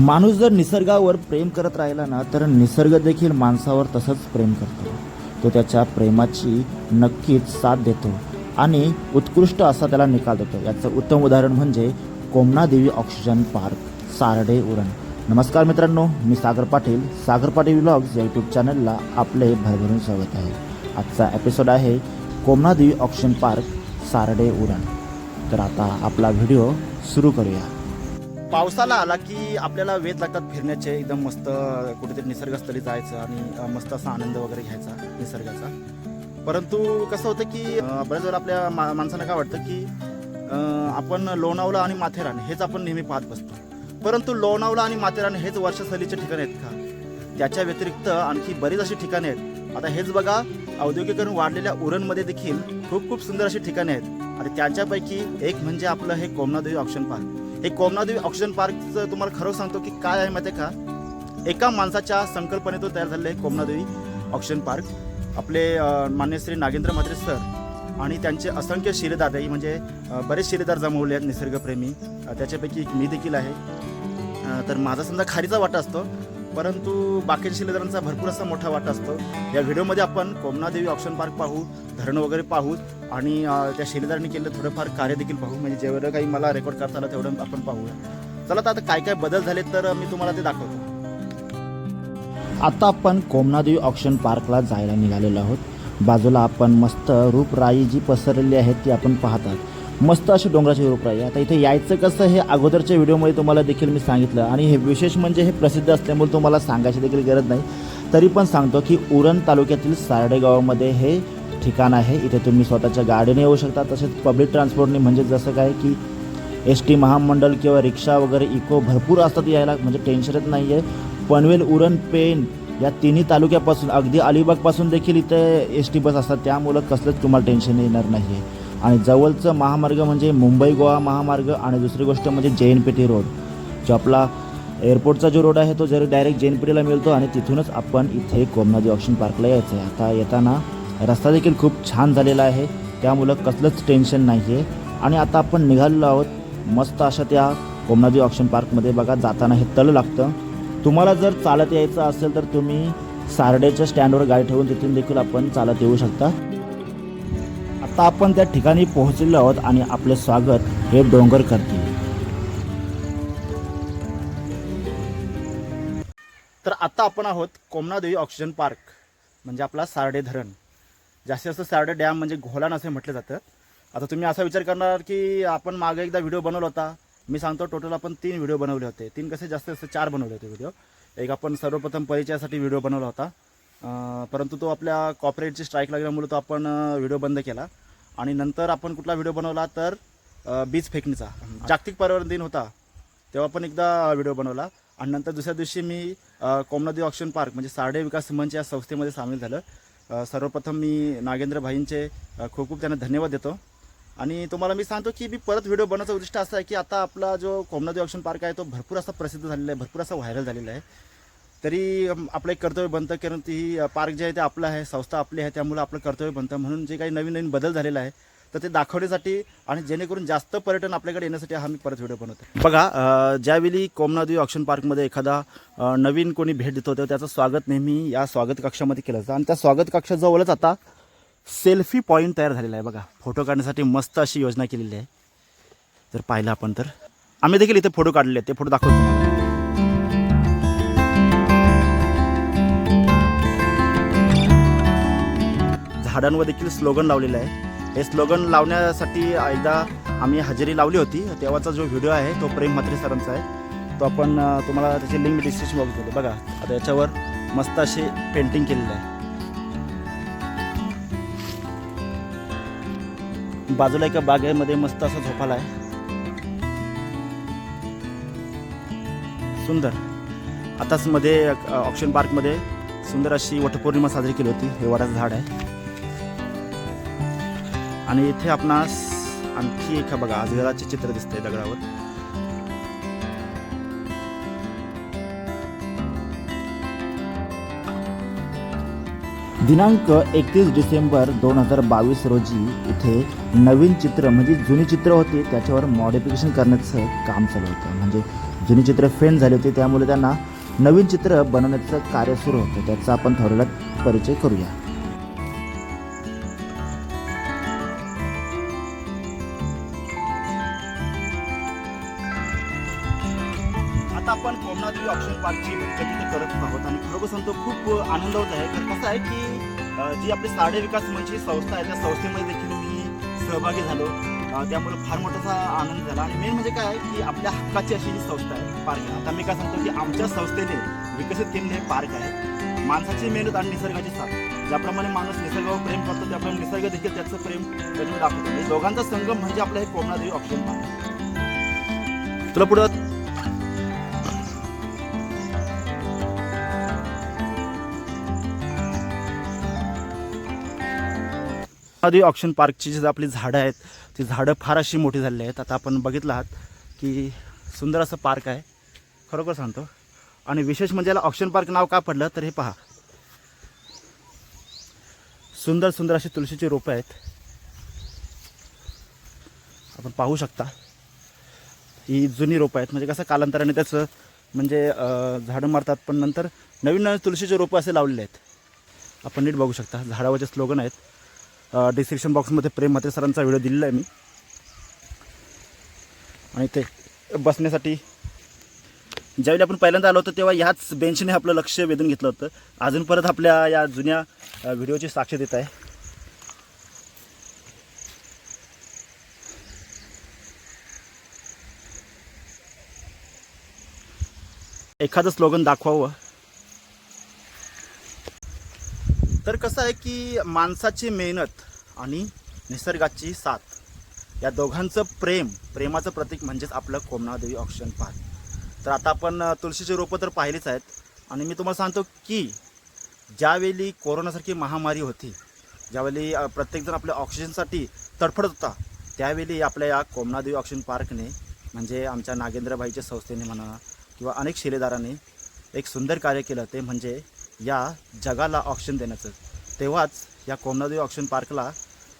माणूस जर निसर्गावर प्रेम करत राहिला ना तर निसर्ग देखील माणसावर तसंच प्रेम करतो. तो त्याच्या प्रेमाची नक्कीच साथ देतो आणि उत्कृष्ट असा त्याला निकाल देतो. याचं उत्तम उदाहरण म्हणजे कोमनादेवी ऑक्सिजन पार्क सारडे उरण. नमस्कार मित्रांनो मी सागर पाटील. सागर पाटील व्लॉग्स या यूट्यूब चॅनलला आपले भरभरून स्वागत आहे. आजचा एपिसोड आहे कोमनादेवी ऑक्सिजन पार्क सारडे उरण. तर आता आपला व्हिडिओ सुरू करूया. पावसाला आला की आपल्याला वेध लागतात फिरण्याचे एकदम मस्त कुठेतरी निसर्गस्थळी जायचं आणि मस्त असा आनंद वगैरे घ्यायचा निसर्गाचा. परंतु कसं होतं की बऱ्याच वेळा आपल्या मा माणसांना काय वाटतं की आपण लोणावळा आणि माथेरान हेच आपण नेहमी पाहत बसतो. परंतु लोणावळा आणि माथेरान हेच वर्षसलीचे ठिकाण आहेत का? त्याच्या व्यतिरिक्त आणखी बरीच अशी ठिकाणे आहेत. आता हेच बघा औद्योगिकरण वाढलेल्या उरणमध्ये देखील खूप खूप सुंदर अशी ठिकाणे आहेत. आणि त्यांच्यापैकी एक म्हणजे आपलं हे कोमनादेवी ऑप्शन पार्क. हे कोमनादेवी ऑक्सिजन पार्कचं तुम्हाला खरं सांगतो की काय आहे माहिती आहे का? एका माणसाच्या संकल्पनेतून तयार झालेलं आहे कोमनादेवी ऑक्सिजन पार्क. आपले मान्य श्री नागेंद्र म्हात्रे सर आणि त्यांचे असंख्य शिलेदारही म्हणजे बरेच शिलेदार जमवले आहेत निसर्गप्रेमी. त्याच्यापैकी एक मी देखील आहे. तर माझा समजा खारीचा वाटा असतो परंतु बाकीच्या शिलेदारांचा भरपूर असा मोठा वाटा असतो. या व्हिडिओमध्ये आपण कोमनादेवी ऑप्शन पार्क पाहू धरण वगैरे पाहू आणि त्या शिलेदारांनी केलेलं थोडंफार कार्य देखील पाहू. म्हणजे जेवढं काही मला रेकॉर्ड करता आलं तेवढं आपण पाहूया. चला तर आता काय काय बदल झाले तर मी तुम्हाला ते दाखवतो. आता आपण कोमनादेवी ऑप्शन पार्कला जायला निघालेलो आहोत. बाजूला आपण मस्त रूपराई जी पसरलेली आहे ती आपण पाहतात. मस्त अशी डोंगराची रूपराई. आता इथे यायचं कसं हे अगोदरच्या व्हिडिओमध्ये तुम्हाला देखील मी सांगितलं. आणि हे विशेष म्हणजे हे प्रसिद्ध असल्यामुळे तुम्हाला सांगायची देखील गरज नाही. तरी पण सांगतो की उरण तालुक्यातील सारडे गावामध्ये हे ठिकाण आहे. इथे तुम्ही स्वतःच्या गाडीने येऊ शकता. तसेच पब्लिक ट्रान्सपोर्टने म्हणजे जसं काय की एस टी महामंडळ किंवा रिक्षा वगैरे इको भरपूर असतात यायला. म्हणजे टेन्शनच नाही आहे पनवेल उरण पेन या तिन्ही तालुक्यापासून अगदी अलिबागपासून देखील इथे एस टी बस असतात. त्यामुळं कसलंच तुम्हाला टेन्शन येणार नाही आहे आणि जवळचं महामार्ग म्हणजे मुंबई गोवा महामार्ग आणि दुसरी गोष्ट म्हणजे जे एन पी टी रोड. जो आपला एअरपोर्टचा जो रोड आहे तो जर डायरेक्ट जे एन पी टीला मिळतो आणि तिथूनच आपण इथे कोमनादी ऑप्शन पार्कला यायचं आहे आता येताना रस्ता देखील खूप छान झालेला आहे. त्यामुळं कसलंच टेन्शन नाही आहे आणि आता आपण निघालेलो आहोत मस्त अशा त्या कोमनादी ऑप्शन पार्कमध्ये बघा जाताना हे तळ लागतं. तुम्हाला जर चालत यायचं असेल तर तुम्ही सारडेच्या स्टँडवर गाडी ठेवून तिथून देखील आपण चालत येऊ शकता. आता आपण त्या ठिकाणी पोहोचलेलो आहोत आणि आपले स्वागत हे डोंगर करतील. तर आता आपण आहोत कोमनादेवी ऑक्सिजन पार्क म्हणजे आपला सारडे धरण. जास्तीत जास्त सारडे डॅम म्हणजे घोलान असे म्हटलं जातं. आता तुम्ही असा विचार करणार की आपण मागे एकदा व्हिडिओ बनवला होता. मी सांगतो टोटल आपण तीन व्हिडिओ बनवले होते. तीन कसे जास्त जास्त चार बनवले होते व्हिडिओ. एक आपण सर्वप्रथम परिचयासाठी व्हिडिओ बनवला होता. परंतु तो आपल्या कॉपरेटची स्ट्राईक लागल्यामुळे तो आपण व्हिडिओ बंद केला. आणि नंतर आपण कुठला व्हिडिओ बनवला तर बीज फेकणीचा. जागतिक पर्यावरण दिन होता. तेव्हा पण एकदा व्हिडिओ बनवला. आणि नंतर दुसऱ्या दिवशी मी अ, ऑक्शन पार्क म्हणजे सारडे विकास मंच या संस्थेमध्ये सामील झालं. सर्वप्रथम मी नागेंद्र भाईंचे खूप खूप त्यांना धन्यवाद देतो. आणि तुम्हाला मी सांगतो की मी परत व्हिडिओ बनवायचं उद्दिष्ट असं आहे की आता आपला जो कोमनादेव ऑप्शन पार्क आहे तो भरपूर असा प्रसिद्ध झालेला आहे भरपूर असा व्हायरल झालेला आहे. तरी आपलं एक कर्तव्य बनतं कारण ती पार्क जे आहे ते आपलं आहे संस्था आपली आहे त्यामुळे आपलं कर्तव्य बनतं. म्हणून जे काही नवीन नवीन बदल झालेला आहे तर ते दाखवण्यासाठी आणि जेणेकरून जास्त पर्यटन आपल्याकडे येण्यासाठी हा मी परत व्हिडिओ बनवतो. बघा ज्यावेळी कोमनादेवी ऑक्शन पार्कमध्ये एखादा नवीन कोणी भेट देतो तेव्हा त्याचं स्वागत नेहमी या स्वागत कक्षामध्ये केलं जातं. आणि त्या स्वागत कक्षाजवळच आता सेल्फी पॉईंट तयार झालेला आहे बघा. फोटो काढण्यासाठी मस्त अशी योजना केलेली आहे. जर पाहिलं आपण तर. आम्ही देखील इथे फोटो काढले आहेत. ते फोटो दाखवतो. झाडांवर देखील स्लोगन लावलेलं आहे. हे स्लोगन लावण्यासाठी एकदा आम्ही हजेरी लावली होती. तेव्हाचा जो व्हिडिओ आहे तो प्रेम म्हात्रे सरांचा आहे. तो आपण तुम्हाला त्याची लिंक डिस्क्रिप्शन बॉक्स देतो. बघा आता याच्यावर मस्त अशी पेंटिंग केलेलं आहे. बाजूला एका बागेमध्ये मस्त असा झोपाला आहे. सुंदर. आताच मध्ये ऑप्शन पार्कमध्ये सुंदर अशी वटपौर्णिमा साजरी केली होती. हे वडाचं झाड आहे. आणि इथे आपणास आणखी एका बघा आजगराचे चित्र दिसतंय दगडावर. दिनांक एकतीस डिसेंबर दोन हजार बावीस रोजी इथे नवीन चित्र म्हणजे जुनी चित्र होती त्याच्यावर मॉडिफिकेशन करण्याचं काम चालू होतं. म्हणजे जुनी चित्र फेंड झाली होती त्यामुळे त्यांना नवीन चित्र बनवण्याचं कार्य सुरू होतं. त्याचा आपण थोडक्यात परिचय करूया. कोमनादेवी तिथे करत आहोत आणि खरोखर सांगतो खूप आनंद होत आहे. कारण कसं आहे की जी आपली साडे विकास मंचची संस्था आहे त्या संस्थेमध्ये देखील मी सहभागी झालो. त्यामुळे फार मोठासा आनंद झाला. आणि मेन म्हणजे काय आहे की आपल्या हक्काची अशी ही संस्था आहे पार्क आता मी काय सांगतो की आमच्या संस्थेने विकसित केलेले हे पार्क आहे. माणसाची मेहनत आणि निसर्गाची साथ. ज्याप्रमाणे माणूस निसर्गावर प्रेम करतो त्याप्रमाणे निसर्ग देखील त्याचं प्रेम त्याच्यावर दाखवतो. दोघांचा संगम म्हणजे आपलं हे कोमणादेवी ऑप्शन पार्क तुला पुढं आधी ऑक्शन पार्कची जी आपली झाडं आहेत ती झाडं फार अशी मोठी झालेली आहेत. आता आपण बघितलं आहात की सुंदर असं पार्क आहे. खरोखर सांगतो. आणि विशेष म्हणजे याला ऑक्शन पार्क नाव का पडलं तर हे पहा. सुंदर सुंदर अशी तुळशीची रोपं आहेत. आपण पाहू शकता. ही जुनी रोपं आहेत. म्हणजे कसं कालांतराने त्याचं म्हणजे झाडं मारतात. पण नंतर नवीन नवीन तुळशीचे रोपं असे लावलेले आहेत. आपण नीट बघू शकता. झाडावरचे स्लोगन आहेत डिस्क्रिप्शन बॉक्समध्ये प्रेम म्हात्रे सरांचा व्हिडिओ दिलेला आहे मी. आणि ते बसण्यासाठी ज्यावेळी आपण पहिल्यांदा आलो होतो तेव्हा ह्याच बेंचने आपलं लक्ष वेधून घेतलं होतं. अजून परत आपल्या या जुन्या व्हिडिओची साक्ष देत आहे. एखादं स्लोगन दाखवावं. तर कसं आहे की माणसाची मेहनत आणि निसर्गाची साथ या दोघांचं प्रेम प्रेमाचं प्रतीक म्हणजेच आपलं कोमनादेवी ऑक्शन पार्क तर आता आपण अ, तुळशीची रोपं तर पाहिलीच आहेत. आणि मी तुम्हाला सांगतो की ज्यावेळी कोरोनासारखी महामारी होती ज्यावेळी प्रत्येकजण आपल्या ऑक्सिजनसाठी तडफडत होता त्यावेळी आपल्या या कोमनादेवी ऑक्सिजन पार्कने म्हणजे आमच्या नागेंद्रबाईच्या संस्थेने म्हणा किंवा अनेक शिलेदारांनी एक सुंदर कार्य केलं. ते म्हणजे या जगाला ऑक्शन देण्याचं. तेव्हाच या कोमनादेवी ऑक्शन पार्कला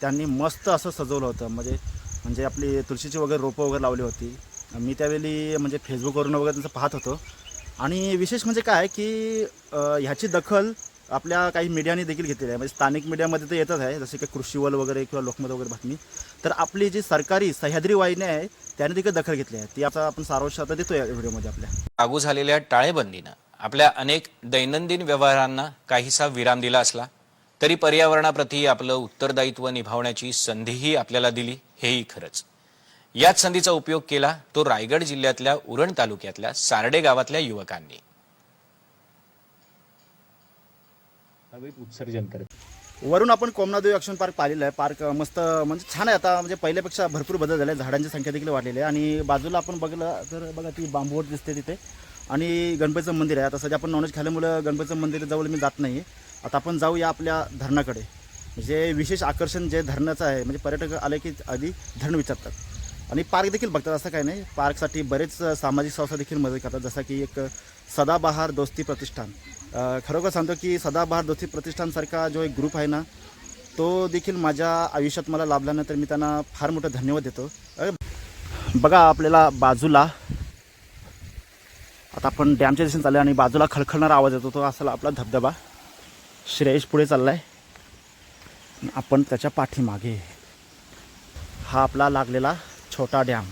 त्यांनी मस्त असं सजवलं होतं. म्हणजे म्हणजे आपली तुळशीची वगैरे रोपं वगैरे लावली होती. मी त्यावेळी म्हणजे फेसबुकवरून वगैरे त्यांचं पाहत होतो. आणि विशेष म्हणजे काय की ह्याची दखल आपल्या काही मीडियाने देखील घेतलेली आहे. म्हणजे स्थानिक मीडियामध्ये तर येतच आहे. जसे की कृषीवल वगैरे किंवा लोकमत वगैरे बातमी. तर आपली जी सरकारी सह्याद्री वाहिनी आहे त्याने देखील दखल घेतली आहे. ती आता आपण सारांश आता देतो या व्हिडिओमध्ये आपल्या. लागू झालेल्या टाळेबंदीनं. आपल्या अनेक दैनंदिन व्यवहारांना काहीसा विराम दिला असला तरी पर्यावरणाप्रती आपलं उत्तरदायित्व निभावण्याची संधीही आपल्याला दिली हेही खरंच. याच संधीचा उपयोग केला तो रायगड जिल्ह्यातल्या उरण तालुक्यातल्या सारडे गावातल्या युवकांनी. उत्सर्जन करत. वरून आपण कोमनादेवी अक्षण पार्क पाहिलेलं आहे. पार्क मस्त म्हणजे छान आहे आता म्हणजे पहिल्यापेक्षा भरपूर बदल झाले. झाडांची संख्या देखील वाढलेली आहे. आणि बाजूला आपण बघलं तर बघा ती बांबूवर दिसते तिथे. आणि गणपतीचं मंदिर आहे. आता सध्या आपण नॉनव्हेज खाल्यामुळं गणपतीचं मंदिर जवळ मी जात नाही. आता आपण जाऊया आपल्या धरणाकडे. जे विशेष आकर्षण जे धरणाचं आहे म्हणजे पर्यटक आले की आधी धरण विचारतात. आणि पार्क देखील बघतात असं काही नाही. पार्कसाठी बरेच सामाजिक संस्था देखील मदत करतात. जसं की एक सदाबहार दोस्ती प्रतिष्ठान. खरोखर सांगतो की सदाबहार दोस्ती प्रतिष्ठानसारखा जो एक ग्रुप आहे ना तो देखील माझ्या आयुष्यात मला लाभल्यानंतर मी त्यांना फार मोठं धन्यवाद देतो. बघा आपल्याला बाजूला आता आपण डॅमच्या दिशेने चाललो आणि बाजूला खळखळणारा आवाज येतो तो असा आपला धबधबा. श्रेयश पुढे चाललाय. आहे आपण त्याच्या पाठीमागे. हा आपला लागलेला छोटा डॅम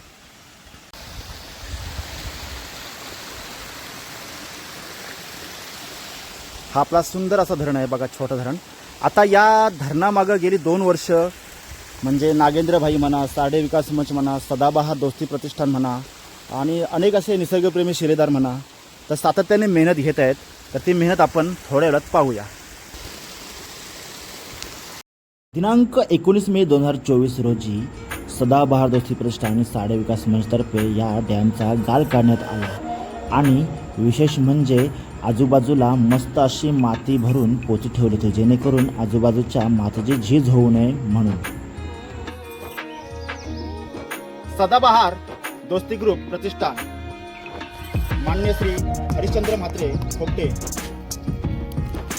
हा आपला सुंदर असा धरण आहे बघा छोटं धरण. आता या धरणामागं गेली दोन वर्ष. म्हणजे नागेंद्रभाई म्हणा साडे विकास मंच म्हणा सदाबहार दोस्ती प्रतिष्ठान म्हणा आणि अनेक असे निसर्गप्रेमी शिलेदार म्हणा तर सातत्याने मेहनत घेत आहेत तर ती मेहनत आपण थोड्या वेळात पाहूया. दिनांक एकोणीस मे दोन हजार चोवीस रोजी सदाबहार दोस्ती प्रतिष्ठान आणि साडे विकास मंचतर्फे या डॅमचा गाल काढण्यात आला. आणि विशेष म्हणजे आजूबाजूला मस्त अशी माती भरून पोती ठेवली होती जेणेकरून आजूबाजूच्या मातीची झीज होऊ नये म्हणून. सदाबहार दोस्ती ग्रुप प्रतिष्ठान मान्य श्री हरिश्चंद्र म्हात्रे खोपटे.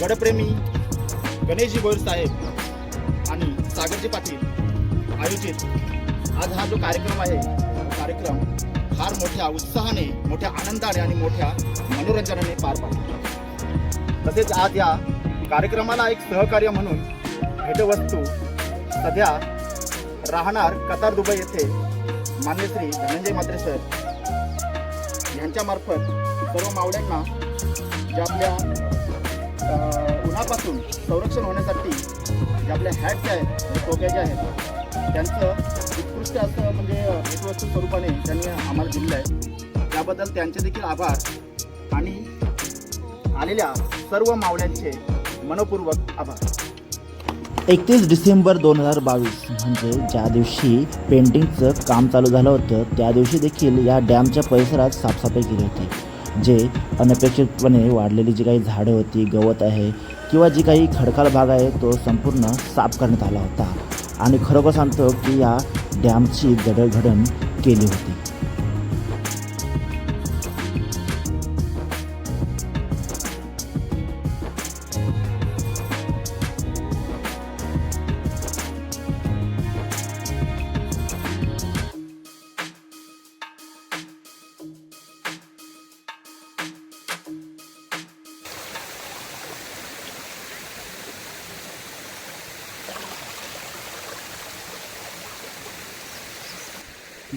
गडप्रेमी गणेशजी गोयर साहेब आणि सागरजी पाटील आयोजित. आज हा जो कार्यक्रम आहे कार्यक्रम फार मोठ्या उत्साहाने मोठ्या आनंदाने आणि मोठ्या मनोरंजनाने पार पाडतो तसेच आज या कार्यक्रमाला एक सहकार्य म्हणून भेटवस्तू सध्या राहणार कतार दुबई येथे मान्य श्री धनंजय मात्रे सर यांच्यामार्फत सर्व मावळ्यांना ज्या आपल्या उन्हापासून संरक्षण होण्यासाठी ज्या आपल्या हॅट ज्या आहेत टोक्या ज्या आहेत त्यांचं उत्कृष्ट असं म्हणजे भेटवस्तू स्वरूपाने त्यांनी आम्हाला दिलेलं आहे. त्याबद्दल त्यांचे देखील आभार आणि आलेल्या सर्व मावळ्यांचे मनपूर्वक आभार. एकतीस डिसेंबर दोन हजार बावीस म्हणजे ज्या दिवशी पेंटिंगचं काम चालू झालं होतं त्या दिवशी देखील या डॅमच्या परिसरात साफसफाई केली होती जे अनपेक्षितपणे वाढलेली जी काही झाडं होती गवत आहे किंवा जी काही खडकाळ भाग आहे तो संपूर्ण साफ करण्यात आला होता. आणि खरोखर सांगतो की या डॅमची जडणघडण केली होती.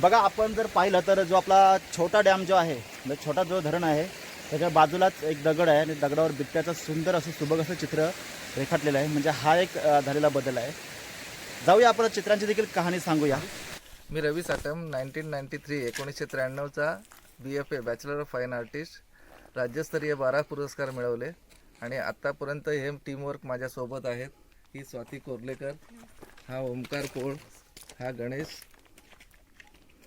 बघा आपण जर पाहिलं तर जो आपला छोटा डॅम जो आहे म्हणजे छोटा जो धरण आहे त्याच्या बाजूलाच एक दगड आहे आणि दगडावर बिबट्याचं सुंदर असं सुबक असं चित्र रेखाटलेलं आहे. म्हणजे हा एक झालेला बदल आहे. जाऊया आपण चित्रांची देखील कहाणी सांगूया. मी Ravi Satam nineteen ninety three एकोणीसशे त्र्याण्णवचा B F A bachelor of fine artist राज्यस्तरीय बारा पुरस्कार मिळवले आणि आत्तापर्यंत हे टीमवर्क माझ्यासोबत आहेत. ही स्वाती कोर्लेकर हा ओमकार कोळ हा गणेश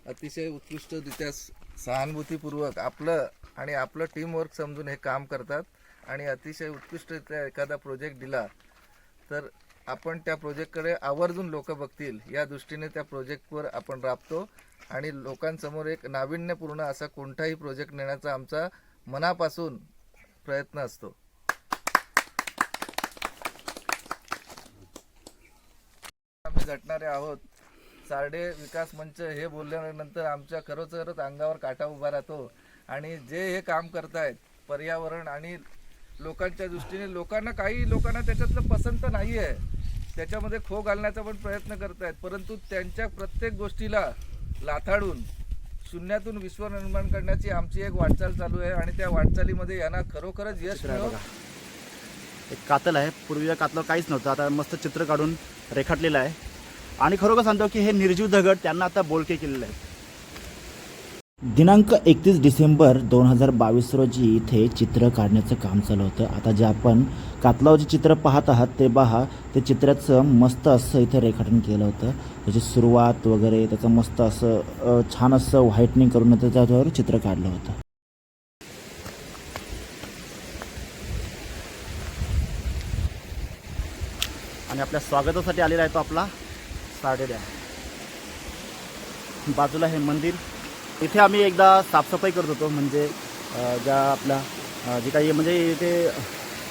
अतिशय उत्कृष्टरित्या सहानुभूतीपूर्वक आपलं आणि आपलं टीमवर्क समजून हे काम करतात आणि अतिशय उत्कृष्टरित्या एखादा प्रोजेक्ट दिला तर आपण त्या प्रोजेक्टकडे आवर्जून लोक बघतील. या दृष्टीने त्या प्रोजेक्टवर आपण राबतो आणि लोकांसमोर एक नाविन्यपूर्ण असा कोणताही प्रोजेक्ट नेण्याचा आमचा मनापासून प्रयत्न असतो. आम्ही झटणारे आहोत. चारडे विकास मंच हे बोलल्यानंतर आमच्या खरोखरच अंगावर काटा उभा राहतो. आणि जे हे काम करतायत पर्यावरण आणि लोकांच्या दृष्टीने लोकांना काही लोकांना त्याच्यातलं पसंत नाही आहे त्याच्यामध्ये खो घालण्याचा पण प्रयत्न करतायत परंतु त्यांच्या प्रत्येक गोष्टीला लाथाडून शून्यातून विश्व निर्माण करण्याची आमची एक वाटचाल चालू आहे आणि त्या वाटचालीमध्ये यांना खरोखरच यश मिळो. एक कातल आहे पूर्वी या कातलं काहीच नव्हतं. आता मस्त चित्र काढून रेखाटलेलं आहे. आणि खरोखर सांगतो की हे निर्जीव दगड त्यांना आता बोलके केलेले आहे दिनांक एकतीस डिसेंबर दोन हजार बावीस रोजी इथे चित्र काढण्याचं काम चालू होतं. आता जे आपण कातलाव जे चित्र पाहत आहात ते पहा ते चित्राचं मस्त असं इथे रेखाटन केलं होतं. त्याची सुरुवात वगैरे त्याचं मस्त असं छान असं व्हाईटनिंग करून त्याच्यावर चित्र काढलं होतं. आणि आपल्या स्वागतासाठी आलेला आहे तो आपला साडे आहे. बाजूला हे मंदिर. इथे आम्ही एकदा साफसफाई करत होतो म्हणजे ज्या आपल्या जे काही म्हणजे इथे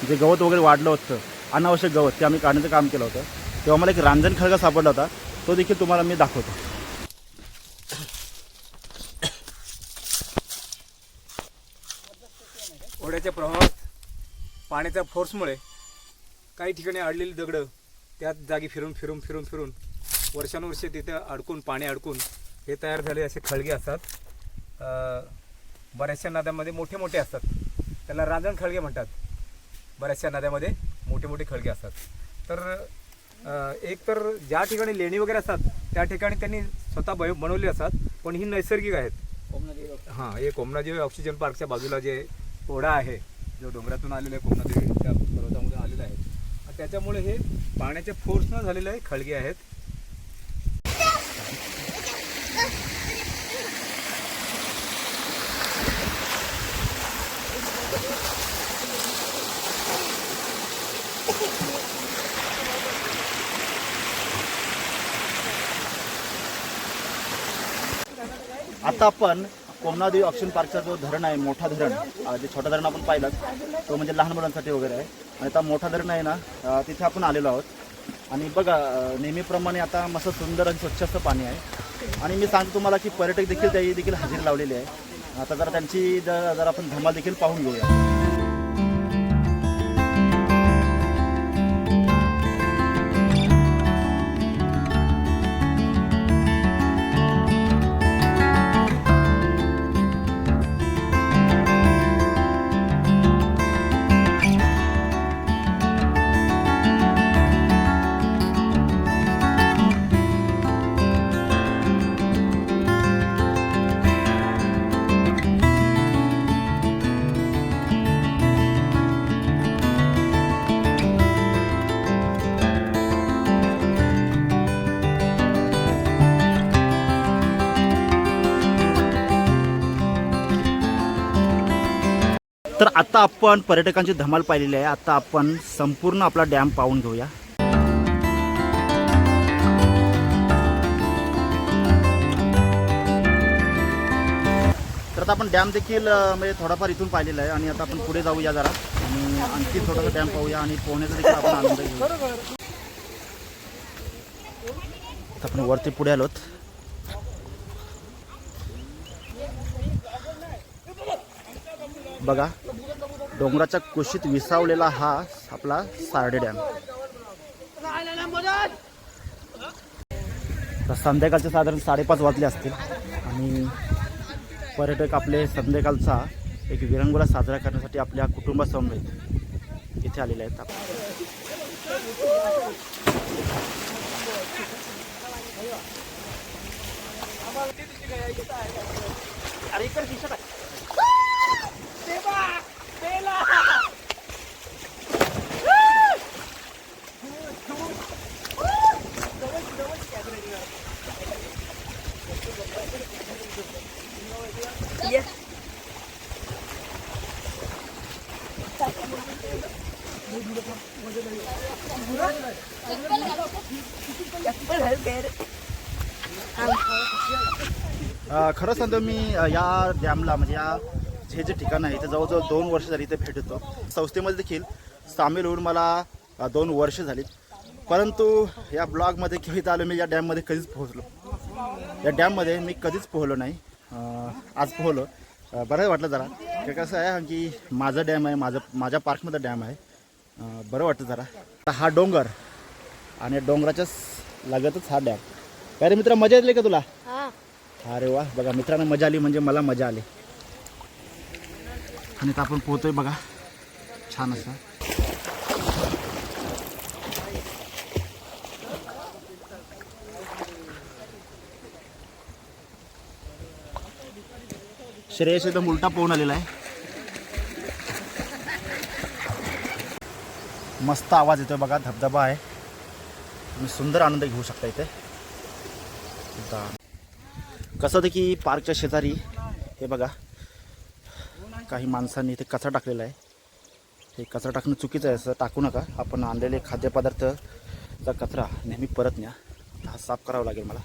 जे गवत वगैरे वाढलं होतं अनावश्यक गवत ते आम्ही काढण्याचं काम केलं होतं. तेव्हा मला एक रांजण खळगा सापडला होता तो देखील तुम्हाला मी दाखवतो. ओढ्याच्या प्रवाहात पाण्याच्या फोर्समुळे काही ठिकाणी अडलेली दगडं त्याच जागी फिरून फिरून फिरून फिरून वर्षानुवर्षे तिथे अडकून पाणी अडकून हे तयार झाले असे खळगे असतात. बऱ्याचशा नद्यांमध्ये मोठे मोठे असतात. त्याला रांजण खळगे म्हणतात. बऱ्याचशा नद्यामध्ये मोठे मोठे खळगे असतात. तर एक तर ज्या ठिकाणी लेणी वगैरे असतात त्या ठिकाणी त्यांनी स्वतः ब बनवले असतात. पण ही नैसर्गिक आहेत. हां हे कोमनादेवी ऑक्सिजन पार्कच्या बाजूला जे ओढा आहे जो डोंगरातून आलेला आहे कोमनादेवी त्या पर्वतामध्ये आलेला आहे. त्याच्यामुळे हे पाण्याच्या फोर्सनं झालेले खळगे आहेत. आता आपण कोमनादेवी ऑक्सिजन पार्कचा जो धरण आहे मोठा धरण जे छोटा धरण आपण पाहिलं तो म्हणजे लहान मुलांसाठी वगैरे आहे. आणि आता मोठा धरण आहे ना तिथे आपण आलेलो आहोत. आणि बघा नेहमीप्रमाणे आता मस्त सुंदर आणि स्वच्छ असं पाणी आहे. आणि मी सांगतो तुम्हाला की पर्यटक देखील त्याही देखील हजेरी लावलेली आहे. आता जरा त्यांची जर जर आपण धमाल देखील पाहून घेऊया. तर आता आपण पर्यटकांची धमाल पाहिलेली आहे. आता आपण संपूर्ण आपला डॅम पाहून घेऊया. तर आता आपण डॅम देखील म्हणजे थोडाफार इथून पाहिलेला आहे आणि आता आपण पुढे जाऊया जरा. आणि आणखी थोडासा डॅम पाहूया आणि पोहण्याचा देखील आपण आनंद घेऊ आता आपण वरती पुढे आलोत. बघा डोंगराच्या कुशीत विसावलेला हा आपला सारडे डॅम. तर संध्याकाळचे साधारण साडेपाच वाजले असतील. आणि पर्यटक आपले संध्याकाळचा एक विरंगुळा साजरा करण्यासाठी आपल्या कुटुंबासमवेत इथे आलेले आहेत. अरे खरं सांगतो मी या डॅमला म्हणजे या हे जे ठिकाण आहे ते जवळजवळ दोन वर्ष झाली इथे भेट देतो. संस्थेमध्ये देखील सामील होऊन मला दोन वर्ष झाली परंतु या ब्लॉगमध्ये किंवा इथं आलो मी या डॅममध्ये कधीच पोहोचलो. या डॅममध्ये मी कधीच पोहलो नाही. आज पोहलो बरं वाटलं जरा. की कसं आहे की माझं डॅम आहे माझं माझ्या पार्कमध्ये डॅम आहे. बरं वाटतं जरा. हा डोंगर आणि डोंगराच्या स- लगतच हा डॅम. काय रे मित्र मजा येतली का तुला? अरे वा बघा मित्रांनो मजा आली म्हणजे मला मजा आली. आणि आता आपण पोहतोय बघा. छान असं. श्रेयस एकदम उलटा पोहून आलेला आहे. मस्त आवाज येतोय बघा धबधबा आहे. तुम्ही सुंदर आनंद घेऊ शकता इथे. कसं होतं की पार्कच्या शेजारी हे बघा काही माणसांनी इथे कचरा टाकलेला आहे. हे कचरा टाकणं चुकीचं आहे असं टाकू नका. आपण आणलेले खाद्यपदार्थचा कचरा नेहमी परत न्या. हा साफ करावा लागेल मला.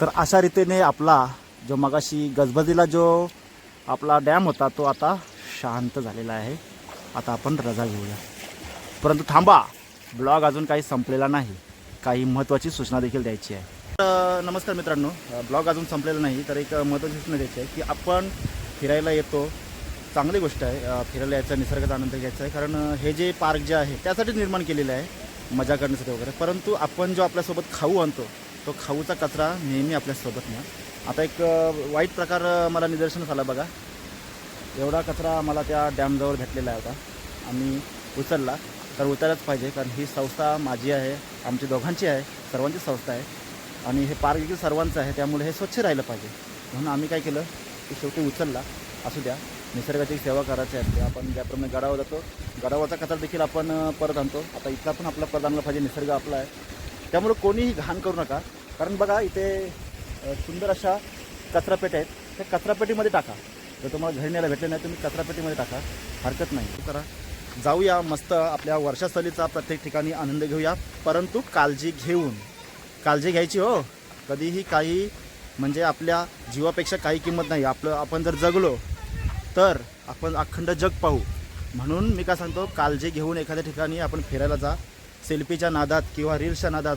तर अशा रीतीने आपला जो मगाशी गजबजीला जो आपला डॅम होता तो आता शांत झालेला आहे. आता आपण रजा घेऊया. परंतु थांबा ब्लॉग अजून काही संपलेला नाही. काही महत्त्वाची सूचना देखील द्यायची आहे. तर, नमस्कार मित्रांनो ब्लॉग अजून संपलेला नाही तर एक महत्त्वाची सूचना द्यायची आहे की आपण फिरायला येतो. चांगली गोष्ट आहे फिरायला यायचा निसर्गाचा आनंद घ्यायचा आहे कारण हे जे पार्क जे आहे त्यासाठीच निर्माण केलेलं आहे मजा करण्यासाठी वगैरे. परंतु आपण जो आपल्यासोबत खाऊ आणतो तो खाऊचा कचरा नेहमी आपल्यासोबत न्या. आता एक वाईट प्रकार मला निदर्शन झाला बघा. एवढा कचरा मला त्या डॅमजवळ भेटलेला होता. आम्ही उचलला. तर उचलायलाच पाहिजे कारण ही संस्था माझी आहे आमची दोघांची आहे सर्वांची संस्था आहे. आणि हे पार्क देखील सर्वांचं आहे त्यामुळे हे स्वच्छ राहिलं पाहिजे. म्हणून आम्ही काय केलं की शेवटी उचलला. असू द्या निसर्गाची सेवा करायची असते आपण ज्याप्रमाणे गडावर जातो गडावरचा कचरा देखील आपण परत आणतो. आता इथला पण आपला परत आणला पाहिजे निसर्ग आपला आहे. त्यामुळं कोणीही घाण करू नका. कारण बघा इथे सुंदर अशा कचरापेट्या आहेत. त्या कचरापेटीमध्ये टाका. जर तुम्हाला घरी न्यायला भेटले नाही तुम्ही कचरापेटीमध्ये टाका. हरकत नाही. करा जाऊया मस्त आपल्या वर्षास्थलीचा प्रत्येक ठिकाणी आनंद घेऊया. परंतु काळजी घेऊन. काळजी घ्यायची हो. कधीही काही म्हणजे आपल्या जीवापेक्षा काही किंमत नाही. आपलं आपण जर जगलो तर आपण अखंड जग पाहू. म्हणून मी काय सांगतो काळजी घेऊन एखाद्या ठिकाणी आपण फिरायला जा. सेल्फीच्या नादात किंवा रील्सच्या नादात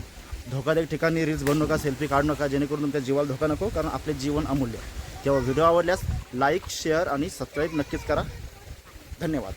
धोकादायक ठिकाणी रील्स बनवू नका सेल्फी काढू नका जेणेकरून तुमच्या जीवाला धोका नको कारण आपले जीवन अमूल्य तेव्हा व्हिडिओ आवडल्यास लाईक शेअर आणि सबस्क्राईब नक्कीच करा. धन्यवाद.